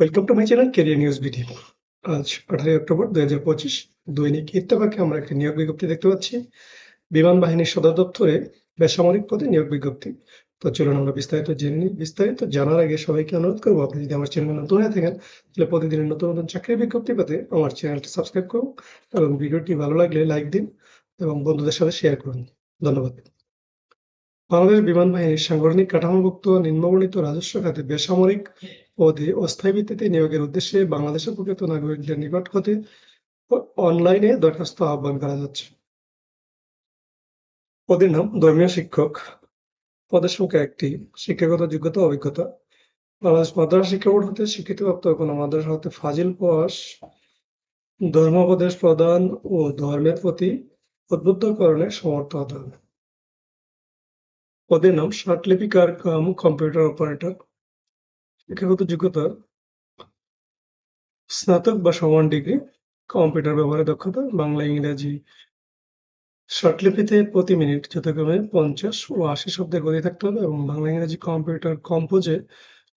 Welcome to my channel career news BD আজ আঠারোই October দুই হাজার পঁচিশ, দৈনিক ইত্তেফাকে আমরা একটি নিয়োগ বিজ্ঞপ্তি দেখতে পাচ্ছি। বিমান বাহিনীর সদর দপ্তরে বেসামরিক পদে নিয়োগ বিজ্ঞপ্তি। তো চলুন আমরা বিস্তারিত জেনে নিই। বিস্তারিত জানার আগে সবাইকে অনুরোধ করব, আপনি যদি আমার চ্যানেল নতুন হয়ে থাকেন, তাহলে প্রতিদিনের নতুন নতুন চাকরির বিজ্ঞপ্তি পেতে আমার চ্যানেলটি সাবস্ক্রাইব করুন এবং ভিডিওটি ভালো লাগলে লাইক দিন এবং বন্ধুদের সাথে শেয়ার করুন। ধন্যবাদ। বাংলাদেশ বিমান বাহিনীর সাংগঠনিক কাঠামোভুক্ত নিম্নবর্ণিত রাজস্ব খাতে বেসামরিক পদে অস্থায়ী ভিত্তিতে নিয়োগের উদ্দেশ্যে বাংলাদেশের প্রকৃত নাগরিকদের নিকট হতে অনলাইনে দরখাস্ত আহ্বান করা যাচ্ছে। পদের নাম ধর্মীয় শিক্ষক। পদের সংখ্যা একটি। শিক্ষাগত যোগ্যতা, অভিজ্ঞতা। বাংলাদেশ মাদ্রাসা শিক্ষা বোর্ড হতে স্বীকৃতিপ্রাপ্ত কোনো মাদ্রাসা হতে ফাজিল পাস ধর্মোপদেশ প্রদান ও ধর্মের প্রতি উদ্বুদ্ধকরণে সমর্থ হতে হবে। পদের নাম ষাটলিপিকার কাম কম্পিউটার অপারেটর। শিক্ষাগত যোগ্যতা, স্নাতক বা সমান ডিগ্রি, কম্পিউটার ব্যবহারে দক্ষতা, বাংলা, ইংরেজি শর্টলিপিতে প্রতি মিনিট যথাক্রমে পঞ্চাশ ও আশি শব্দের গতি থাকতে হবে এবং বাংলা, ইংরেজি, কম্পিউটার কম্পোজে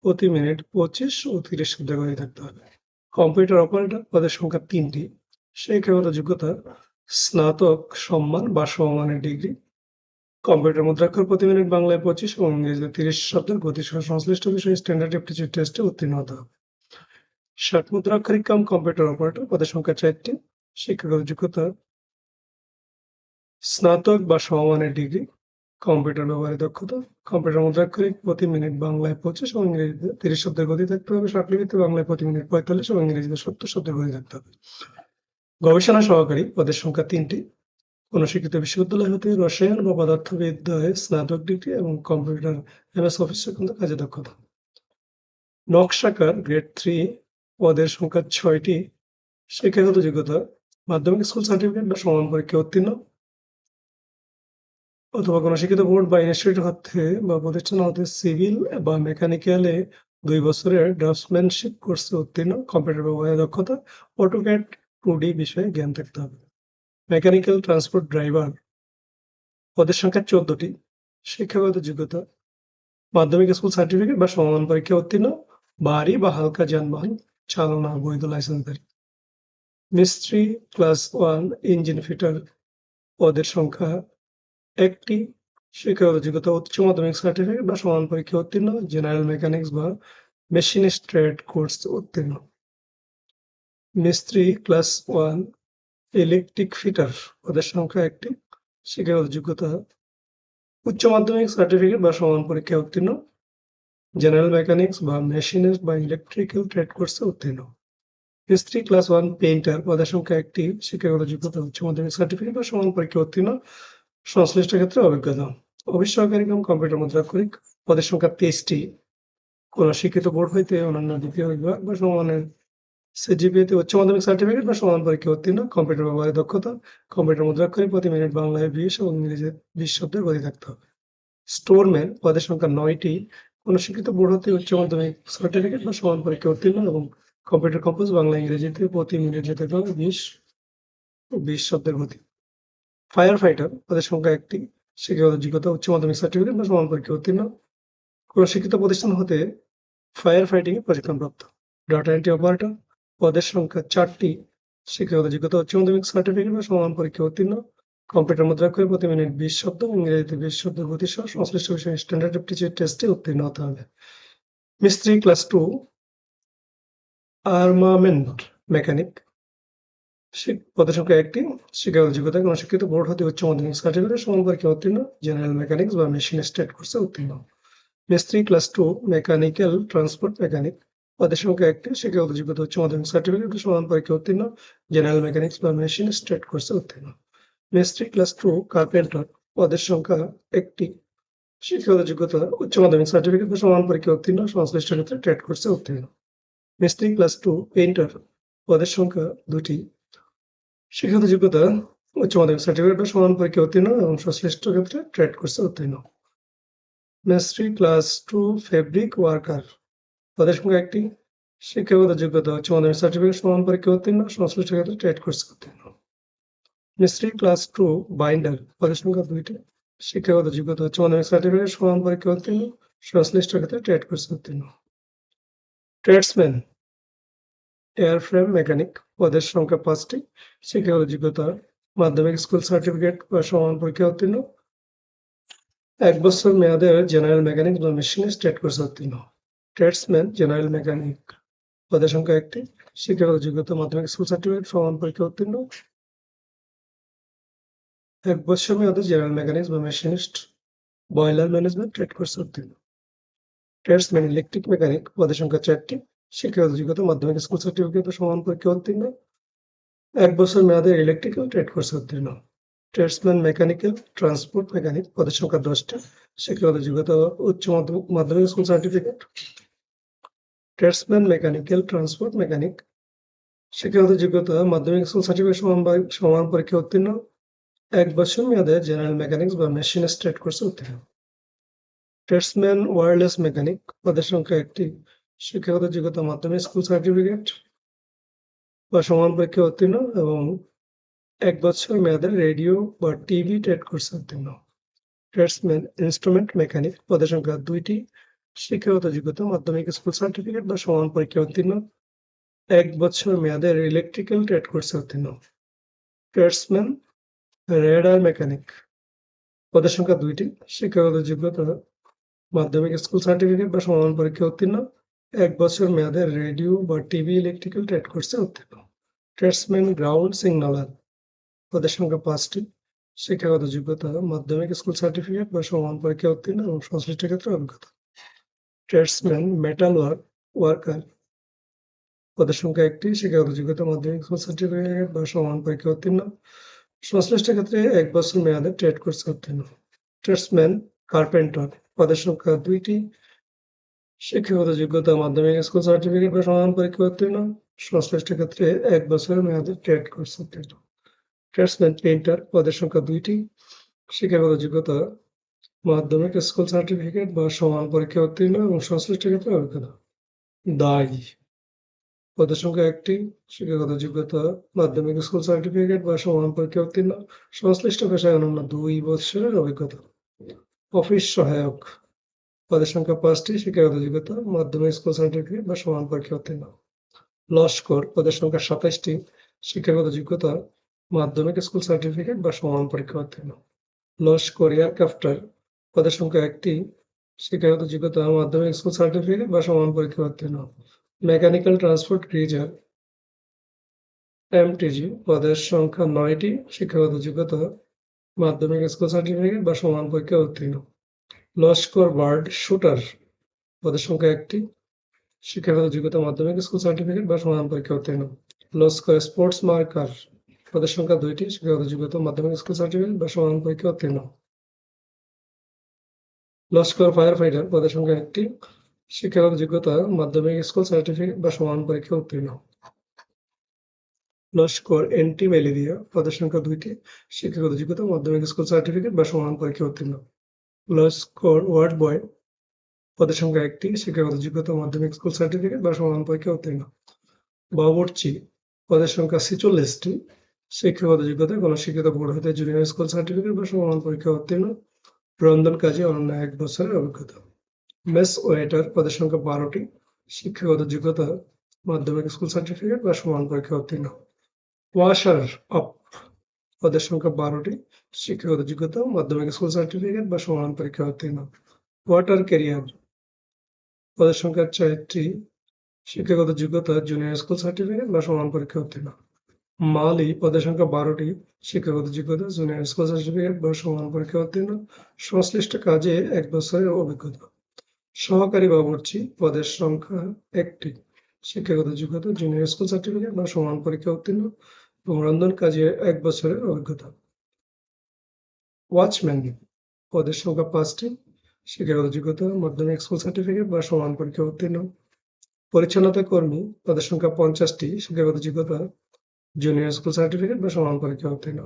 প্রতি মিনিট পঁচিশ ও তিরিশ শব্দের গতি থাকতে হবে। কম্পিউটার অপারেটর পদের সংখ্যা তিনটি। শিক্ষাগত যোগ্যতা, স্নাতক সম্মান বা সমমানের ডিগ্রি কম্পিউটার মুদ্রাক্ষর প্রতি মিনিট বাংলায় পঁচিশ এবং ইংরেজিতে তিরিশ শব্দের গতি সহ সংশ্লিষ্ট বিষয়ে স্ট্যান্ডার্ড অ্যাপটিচিউড টেস্টে উত্তীর্ণ হতে হবে। ষাট মুদ্রাক্ষরিক কাম কম্পিউটার অপারেটর, পদের সংখ্যা চারটি, শিক্ষাগত যোগ্যতা স্নাতক বা সমমানের ডিগ্রি, কম্পিউটার ব্যবহারে দক্ষতা, কম্পিউটার মুদ্রাক্ষরিক প্রতি মিনিট বাংলায় পঁচিশ এবং ইংরেজিতে তিরিশ শব্দের গতি থাকতে হবে ষাটলিপিতে বাংলায় প্রতি মিনিট পঁয়তাল্লিশ এবং ইংরেজিতে সত্তর শব্দের গতি থাকতে হবে। গবেষণা সহকারী, পদের সংখ্যা তিনটি কোন শিক্ষিত বিশ্ববিদ্যালয় হতে রসায়ন বা পদার্থবিদ্যায় স্নাতক ডিগ্রি এবং কম্পিউটার এমএস অফিস সেখানে কাজে দক্ষতা। নকশাকার গ্রেড থ্রি পদের সংখ্যা ছয়টি। শিক্ষাগত যোগ্যতা, মাধ্যমিক স্কুল সার্টিফিকেট বা সমান পরীক্ষা উত্তীর্ণ। অথবা কোনো শিক্ষিত বোর্ড বা ইনস্টিটিউট হতে বা প্রতিষ্ঠান হতে সিভিল বা মেকানিক্যালে দুই বছরের ড্রাফটসম্যানশিপ কোর্সে উত্তীর্ণ। কম্পিউটার ব্যবহারে দক্ষতা অটোক্যাট টু ডি বিষয়ে জ্ঞান থাকতে হবে। মেকানিক্যাল ট্রান্সপোর্ট ড্রাইভার পদের সংখ্যা চোদ্দটি। শিক্ষাগত যোগ্যতা, মাধ্যমিক স্কুল সার্টিফিকেট বা সমান পরীক্ষা উত্তীর্ণ ভারী বা হালকা যানবাহন চালনা, বৈধ লাইসেন্সধারী মিস্ত্রি ক্লাস ওয়ান ইঞ্জিন ফিটার পদের সংখ্যা একটি। শিক্ষাগত যোগ্যতা, উচ্চ মাধ্যমিক সার্টিফিকেট বা সমান পরীক্ষা উত্তীর্ণ জেনারেল মেকানিক্স বা মেশিনিস্ট ট্রেড কোর্স উত্তীর্ণ। মিস্ত্রি ক্লাস ওয়ান ইলেকট্রিক ফিটার পদের সংখ্যা একটি শিক্ষাগত যোগ্যতা উচ্চ মাধ্যমিক সার্টিফিকেট বা সমান পরীক্ষায় উত্তীর্ণ জেনারেল মেকানিক্স বা মেশিনিস্ট বা ইলেকট্রিক্যাল ট্রেড কোর্সে উত্তীর্ণ। মিস্ত্রি ক্লাস ওয়ান পেইন্টার পদের সংখ্যা একটি শিক্ষাগত যোগ্যতা উচ্চ মাধ্যমিক সার্টিফিকেট বা সমান পরীক্ষা উত্তীর্ণ, সংশ্লিষ্ট ক্ষেত্রে অভিজ্ঞতা। অফিস সহকারী কম কম্পিউটার মুদ্রাক্ষরিক পদের সংখ্যা তেইশটি। কোন শিক্ষিত বোর্ড হইতে অন্যান্য দ্বিতীয় বিভাগ বা সমানের সিজিপিএতে উচ্চ মাধ্যমিক সার্টিফিকেট বা সমান পরীক্ষা উত্তীর্ণ কম্পিউটার ব্যবহারে দক্ষতা কম্পিউটার মুদ্রাক্ষরে প্রতি মিনিট বাংলায় বিশ এবং ইংরেজিতে বিশ শব্দের গতি থাকতে হবে। স্টোরম্যান পদের সংখ্যা নয়টি। কোন শিক্ষিত বোর্ড হতে উচ্চ মাধ্যমিক সার্টিফিকেট বা সমান পরীক্ষা উত্তীর্ণ এবং কম্পিউটার কম্পোজ বাংলা ইংরেজিতে প্রতি মিনিট যেতে হবে বিশ বিশ শব্দের গতি। ফায়ার ফাইটার পদের সংখ্যা একটি। শিক্ষাগত যোগ্যতা উচ্চ মাধ্যমিক সার্টিফিকেট বা সমান পরীক্ষা উত্তীর্ণ। কোন শিক্ষিত প্রতিষ্ঠান হতে ফায়ার ফাইটিং এ প্রশিক্ষণপ্রাপ্ত। ডাটা এন্ট্রি অপারেটর পদের সংখ্যা চারটি। শিক্ষাগত যোগ্যতা উচ্চ মাধ্যমিক সার্টিফিকেট বা সমান পরীক্ষা উত্তীর্ণ। কম্পিউটার মুদ্রাক্ষরে প্রতি মিনিট বিশ শব্দ, ইংরেজিতে বিশ শব্দ গতি সহ সংশ্লিষ্ট বিষয়ে স্ট্যান্ডার্ড অ্যাপটিচিউড টেস্টে উত্তীর্ণ হতে হবে। মিস্ত্রি ক্লাস টু আর্মামেন্ট মেকানিক পদের সংখ্যা একটি। শিক্ষাগত যোগ্যতা কোনো শিক্ষিত বোর্ড হতে উচ্চ মাধ্যমিক সার্টিফিকেট সমান পরীক্ষা উত্তীর্ণ। জেনারেল মেকানিক্স বা মেশিন স্টেট কোর্সে উত্তীর্ণ। মিস্ত্রি class two mechanical transport mechanic পদের সংখ্যা একটি শিক্ষাগত যোগ্যতা উচ্চ মাধ্যমিক সার্টিফিকেট সমান পরীক্ষা উত্তীর্ণ? জেনারেল মেকানিক্স বা মেশিন স্টেট কোর্সে উত্তীর্ণ। মিস্ত্রি ক্লাস টু কার্পেন্টার পদের সংখ্যা একটি। শিক্ষাগত যোগ্যতা, উচ্চ মাধ্যমিক সার্টিফিকেট সমান পরীক্ষা উত্তীর্ণ? সংশ্লিষ্ট ক্ষেত্রে ট্রেড কোর্সে উত্তীর্ণ। মিস্ত্রি ক্লাস টু পেইন্টার পদের সংখ্যা দুটি। শিক্ষাগত যোগ্যতা, উচ্চ মাধ্যমিক সার্টিফিকেট সমান পরীক্ষা উত্তীর্ণ? এবং সংশ্লিষ্ট ক্ষেত্রে ট্রেড কোর্সে উত্তীর্ণ। মিস্ত্রি ক্লাস টু ফেব্রিক ওয়ার্কার পদের সংখ্যা একটি শিক্ষাগত যোগ্যতা উচ্চ মাধ্যমিক সার্টিফিকেট সমান পরীক্ষা উত্তীর্ণ, সংশ্লিষ্ট ক্ষেত্রে ট্রেড কোর্সে উত্তীর্ণ। মিস্ত্রি ক্লাস টু বাইন্ডার পদের সংখ্যা দুইটি। শিক্ষাগত যোগ্যতা উচ্চ মাধ্যমিক সার্টিফিকেট সমান পরীক্ষা উত্তীর্ণ, সংশ্লিষ্ট ক্ষেত্রে ট্রেড কোর্সে উত্তীর্ণ। ট্রেডসম্যান এয়ারফ্রেম মেকানিক পদের সংখ্যা পাঁচটি। শিক্ষাগত যোগ্যতা, মাধ্যমিক স্কুল সার্টিফিকেট বা সমান পরীক্ষা উত্তীর্ণ। এক বছর মেয়াদের জেনারেল মেকানিক বা মেশিনিস্ট ট্রেড কোর্স উত্তীর্ণ। ট্রেডসম্যান জেনারেল মেকানিক পদের সংখ্যা একটি শিক্ষাগত যোগ্যতা মাধ্যমিক স্কুল সার্টিফিকেট সমান পরীক্ষা উত্তীর্ণ। এক বছর মেয়াদে জেনারেল মেকানিক্স বা machinist boiler management trade course উত্তীর্ণ। ট্রেডসম্যান ইলেকট্রিক মেকানিক পদের সংখ্যা চারটি শিক্ষাগত যোগ্যতা মাধ্যমিক স্কুল সার্টিফিকেট সমান পরীক্ষা উত্তীর্ণ। এক বছর মেয়াদের ইলেকট্রিক্যাল ট্রেড কোর্স উত্তীর্ণ। ট্রেডসম্যান মেকানিক্যাল ট্রান্সপোর্ট মেকানিক পদের সংখ্যা দশটা শিক্ষাগত যোগ্যতা উচ্চ মাধ্যমিক school certificate tradesman mechanical transport mechanic শিক্ষাগত যোগ্যতা, মাধ্যমিক স্কুল সার্টিফিকেট সমান সমান পরীক্ষা উত্তীর্ণ, এক বছর মেয়াদে জেনারেল মেকানিক্স বা মেশিনিস্ট ট্রেড কোর্সে উত্তীর্ণ। ট্রেডসম্যান ওয়্যারলেস মেকানিক পদের সংখ্যা একটি, শিক্ষাগত যোগ্যতা, মাধ্যমিক স্কুল সার্টিফিকেট বা সমান পরীক্ষা উত্তীর্ণ এবং এক বছর মেয়াদের রেডিও বা টিভি ট্রেড কোর্সে উত্তীর্ণ। ট্রেডসম্যান ইনস্ট্রুমেন্ট মেকানিক পদের সংখ্যা দুইটি শিক্ষাগত যোগ্যতা, মাধ্যমিক স্কুল সার্টিফিকেট বা সমান পরীক্ষা উত্তীর্ণ। এক বছর মেয়াদের ইলেকট্রিক্যাল ট্রেড কোর্সে উত্তীর্ণ। ট্রেডসম্যান রেডার মেকানিক পদের সংখ্যা দুইটি, শিক্ষাগত যোগ্যতা, মাধ্যমিক স্কুল সার্টিফিকেট বা সমান পরীক্ষা উত্তীর্ণ। এক বছর মেয়াদের রেডিও বা টিভি ইলেকট্রিক্যাল ট্রেড কোর্সে উত্তীর্ণ। ট্রেডসম্যান গ্রাউন্ড সিগন্যালার পদের সংখ্যা পাঁচটি, শিক্ষাগত যোগ্যতা, মাধ্যমিক স্কুল সার্টিফিকেট বা সমান পরীক্ষা উত্তীর্ণ এবং সংশ্লিষ্ট ক্ষেত্রে অভিজ্ঞতা। ট্রেডসম্যান মেটাল ওয়ার্ক ওয়ার্কার পদের সংখ্যা একটি শিক্ষাগত যোগ্যতা মাধ্যমিক সার্টিফিকেট বা সমান পরীক্ষা উত্তীর্ণ। সংশ্লিষ্ট ক্ষেত্রে এক বছর মেয়াদে ট্রেড কোর্স উত্তীর্ণ। ট্রেডসম্যান কার্পেন্টার পদের সংখ্যা দুইটি শিক্ষাগত যোগ্যতা মাধ্যমিক স্কুল সার্টিফিকেট বা সমান পরীক্ষা উত্তীর্ণ। সংশ্লিষ্ট ক্ষেত্রে এক বছরের মেয়াদে ট্রেড কোর্স উত্তীর্ণ। ট্রেডসম্যান পেইন্টার পদের সংখ্যা দুইটি শিক্ষাগত যোগ্যতা মাধ্যমিক স্কুল সার্টিফিকেট বা সমান পরীক্ষা উত্তীর্ণ এবং সংশ্লিষ্ট ক্ষেত্রে অভিজ্ঞতা। দায়ী। পদের সংখ্যা একটি। শিক্ষাগত যোগ্যতা, মাধ্যমিক স্কুল সার্টিফিকেট বা সমান পরীক্ষা উত্তীর্ণ, সংশ্লিষ্ট পেশায় অনন্য দুই বছরের অভিজ্ঞতা। অফিস সহায়ক। পদের সংখ্যা পাঁচটি, শিক্ষাগত যোগ্যতা, মাধ্যমিক স্কুল সার্টিফিকেট বা সমান পরীক্ষা উত্তীর্ণ। লস্কর পদের সংখ্যা সাতাশটি, শিক্ষাগত যোগ্যতা, মাধ্যমিক স্কুল সার্টিফিকেট বা সমান পরীক্ষা উত্তীর্ণ। লস্কর এয়ারক্রাফটার পদের সংখ্যা একটি, শিক্ষাগত যোগ্যতা মাধ্যমিক স্কুল সার্টিফিকেট বা সমান পরীক্ষা উত্তীর্ণ। মেকানিক্যাল ট্রান্সপোর্ট গ্রিজার এমটিজি পদের সংখ্যা নয়টি, শিক্ষাগত যোগ্যতা, মাধ্যমিক স্কুল সার্টিফিকেট বা সমান পরীক্ষা উত্তীর্ণ। লস্কর বার্ড শুটার পদের সংখ্যা একটি, শিক্ষাগত যোগ্যতা, মাধ্যমিক স্কুল সার্টিফিকেট বা সমান পরীক্ষা উত্তীর্ণ। লস্কর স্পোর্টস মার্কার পদের সংখ্যা দুইটি, শিক্ষাগত যোগ্যতা, মাধ্যমিক স্কুল সার্টিফিকেট বা সমান পরীক্ষা উত্তীর্ণ। লস্কর ফায়ার ফাইটার পদের সংখ্যা একটি শিক্ষাগত যোগ্যতা মাধ্যমিক স্কুল সার্টিফিকেট বা সমান পরীক্ষা উত্তীর্ণ। লস্কর এন্টি ম্যালেরিয়া পদের সংখ্যা দুইটি, শিক্ষাগত যোগ্যতা, মাধ্যমিক স্কুল সার্টিফিকেট বা সমান পরীক্ষা উত্তীর্ণ। লস্কর ওয়ার্ড বয় পদের সংখ্যা একটি, শিক্ষাগত যোগ্যতা, মাধ্যমিক স্কুল সার্টিফিকেট বা সমান পরীক্ষা উত্তীর্ণ। বাবুর্চি পদের সংখ্যা ছেচল্লিশটি, শিক্ষাগত যোগ্যতা, কোনো শিক্ষিত বোর্ড হতে জুনিয়র স্কুল সার্টিফিকেট বা সমান পরীক্ষা উত্তীর্ণ। রন্ধন কাজে অনন্য এক বছরের অভিজ্ঞতা। মেস ওয়েটার পদের সংখ্যা বারোটি। শিক্ষাগত যোগ্যতা মাধ্যমিক স্কুল সার্টিফিকেট বা সমান পরীক্ষা উত্তীর্ণ। ওয়াশার আপ পদের সংখ্যা বারোটি। শিক্ষাগত যোগ্যতা মাধ্যমিক স্কুল সার্টিফিকেট বা সমান পরীক্ষা উত্তীর্ণ। ওয়াটার ক্যারিয়ার পদের সংখ্যা চারটি। শিক্ষাগত যোগ্যতা জুনিয়র স্কুল সার্টিফিকেট বা সমান পরীক্ষা উত্তীর্ণ। মালি পদের সংখ্যা বারোটি, শিক্ষাগত যোগ্যতা জুনিয়র স্কুল সার্টিফিকেট বা সমান পরীক্ষা উত্তীর্ণ, সংশ্লিষ্ট কাজে এক বছরের অভিজ্ঞতা। সহকারী বাবুর্চি পদের সংখ্যা একটি, শিক্ষাগত যোগ্যতা জুনিয়র স্কুল সার্টিফিকেট বা সমান পরীক্ষা উত্তীর্ণ এবং রন্ধন কাজে এক বছরের অভিজ্ঞতা। ওয়াচম্যান পদের সংখ্যা পাঁচটি, শিক্ষাগত যোগ্যতা, মাধ্যমিক স্কুল সার্টিফিকেট বা সমান পরীক্ষা উত্তীর্ণ। পরিচ্ছন্নতা কর্মী পদের সংখ্যা পঞ্চাশটি, শিক্ষাগত যোগ্যতা জুনিয়র স্কুল সার্টিফিকেট বা সমান পরীক্ষা উত্তীর্ণ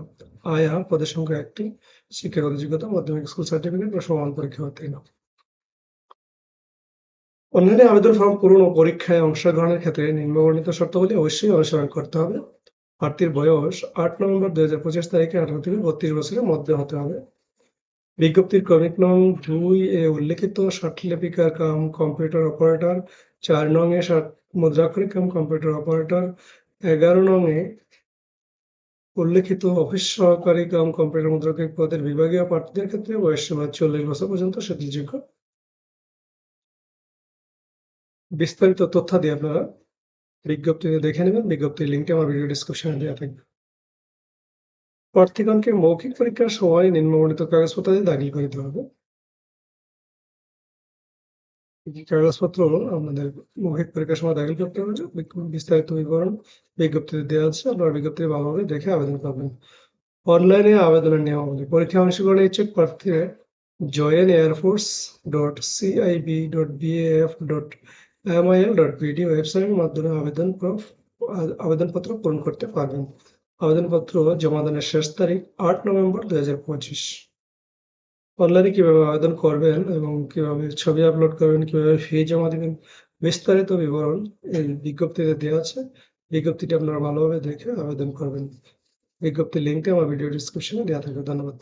আয়া পদের সংখ্যা একটি, শিক্ষাগত যোগ্যতা মাধ্যমিক স্কুল সার্টিফিকেট বা সমান পরীক্ষা উত্তীর্ণ অনলাইনে আবেদন ফর্ম পূরণ ও পরীক্ষায় অংশগ্রহণের ক্ষেত্রে নিম্নবর্ণিত শর্তাবলী অবশ্যই অনুসরণ করতে হবে। প্রার্থীর বয়স আট নভেম্বর দুই হাজার পঁচিশ তারিখে আঠারো থেকে বত্রিশ বছরের মধ্যে হতে হবে। বিজ্ঞপ্তির ক্রমিক নং দুই এ উল্লেখিত ষাটলিপিকার কাম কম্পিউটার অপারেটর, চার নং এ ষাট মুদ্রাক্ষরিক কাম কম্পিউটার অপারেটর এগারো নং এ উল্লেখিত অফিস সহকারী কাম কম্পিউটার মুদ্রাক্ষরিক পদের বিভাগীয় প্রার্থীদের ক্ষেত্রে বয়স সীমা চল্লিশ বছর পর্যন্ত সেটিযোগ্য। বিস্তারিত তথ্য দিয়ে আপনারা বিজ্ঞপ্তিতে দেখে নেবেন। বিজ্ঞপ্তির লিঙ্কটি আমার ভিডিও ডিসক্রিপশনে দেওয়া থাকবে। প্রার্থীগণকে মৌখিক পরীক্ষার সময় নিম্নবর্ণিত কাগজপত্র দাখিল করিতে হবে। কাগজপত্র আপনাদের মৌখিক পরীক্ষার সময় দাখিল করতে হবে বিস্তারিত বিবরণ বিজ্ঞপ্তিতে দেওয়া আছে। আপনারা বিজ্ঞপ্তি ভালোভাবে দেখে আবেদন করবেন। অনলাইনে আবেদনের নিয়মাবলী পরীক্ষা অংশগ্রহণের ইচ্ছুক প্রার্থীরা join air force dot CIB dot BAF dot MIL dot BD ওয়েবসাইটের মাধ্যমে আবেদন আবেদনপত্র পূরণ করতে পারবেন। আবেদনপত্র জমা দানের শেষ তারিখ আট নভেম্বর দুই হাজার পঁচিশ। অনলাইনে কীভাবে আবেদন করবেন এবং কীভাবে ছবি আপলোড করবেন, কীভাবে ফি জমা দিবেন, বিস্তারিত বিবরণ এই বিজ্ঞপ্তিতে দেওয়া আছে। বিজ্ঞপ্তিটি আপনারা ভালোভাবে দেখে আবেদন করবেন। বিজ্ঞপ্তির লিঙ্কটি আমার ভিডিও ডিসক্রিপশনে দেওয়া থাকবে। ধন্যবাদ।